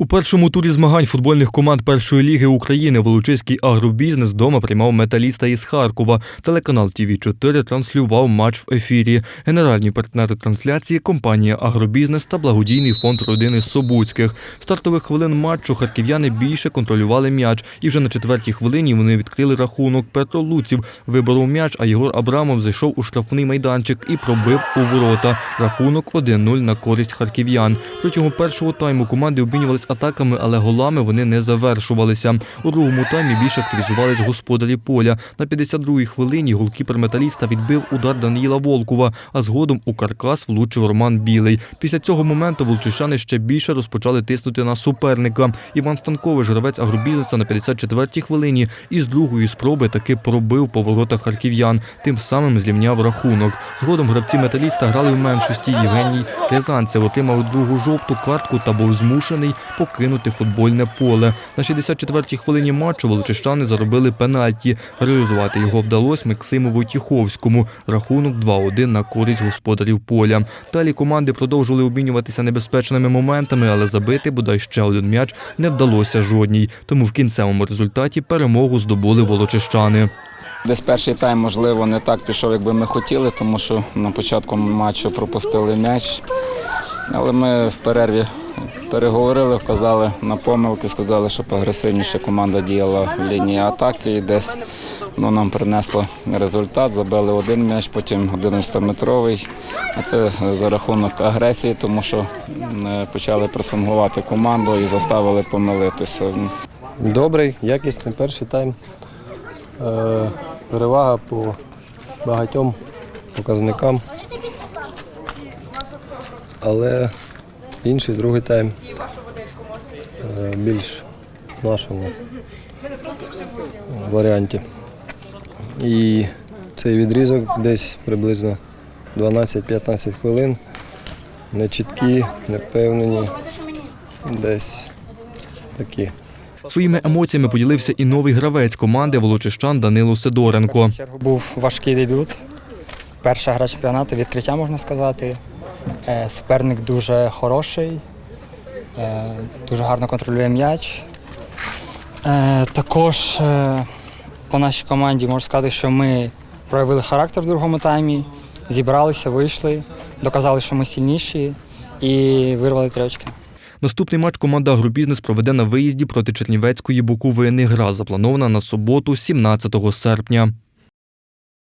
У першому турі змагань футбольних команд першої ліги України Волочиський агробізнес вдома приймав металіста із Харкова. Телеканал ТВ 4 транслював матч в ефірі. Генеральні партнери трансляції компанія Агробізнес та благодійний фонд родини Собуцьких. Стартових хвилин матчу харків'яни більше контролювали м'яч, і вже на четвертій хвилині вони відкрили рахунок. Петро Луців виборов м'яч, а Єгор Абрамов зайшов у штрафний майданчик і пробив у ворота. Рахунок 1-0 на користь харків'ян. Протягом першого тайму команди обмінювались атаками, але голами вони не завершувалися. У другому таймі більше активізувались господарі поля. На 52-й хвилині голкіпер металіста відбив удар Даніїла Волкова, а згодом у каркас влучив Роман Білий. Після цього моменту волчищани ще більше розпочали тиснути на суперника. Іван Станкович, гравець агробізнеса на 54-й хвилині, із другої спроби таки пробив по воротах харків'ян, тим самим зрівняв рахунок. Згодом гравці металіста грали в меншості. Євгеній Рязанцев отримав другу жовту картку та був змушений покинути футбольне поле. На 64-й хвилині матчу волочищани заробили пенальті. Реалізувати його вдалося Максиму Войтіховському. Рахунок 2-1 на користь господарів поля. Далі команди продовжували обмінюватися небезпечними моментами, але забити бодай ще один м'яч не вдалося жодній. Тому в кінцевому результаті перемогу здобули волочищани. Десь перший тайм, можливо, не так пішов, як би ми хотіли, тому що на початку матчу пропустили м'яч. Але ми в перерві переговорили, вказали на помилки, сказали, щоб агресивніше команда діяла в лінії атаки і десь ну, нам принесло результат. Забили один м'яч, потім 11-метровий. А це за рахунок агресії, тому що е, почали пресингувати команду і заставили помилитися. Добрий, якісний перший тайм. Е, перевага по багатьом показникам. Але інший другий тайм е, більш в нашому варіанті. І цей відрізок десь приблизно 12-15 хвилин. Нечіткі, невпевнені, десь такі. Своїми емоціями поділився і новий гравець команди волочищан Данило Сидоренко. Був важкий дебют. Перша гра чемпіонату, відкриття можна сказати. Е, Суперник дуже хороший, е, дуже гарно контролює м'яч. Е, Також по нашій команді можу сказати, що ми проявили характер в другому таймі, зібралися, вийшли, доказали, що ми сильніші і вирвали три. Наступний матч команда Агробізнес проведе на виїзді проти Чернівецької Буковини. Гра запланована на суботу, 17 серпня.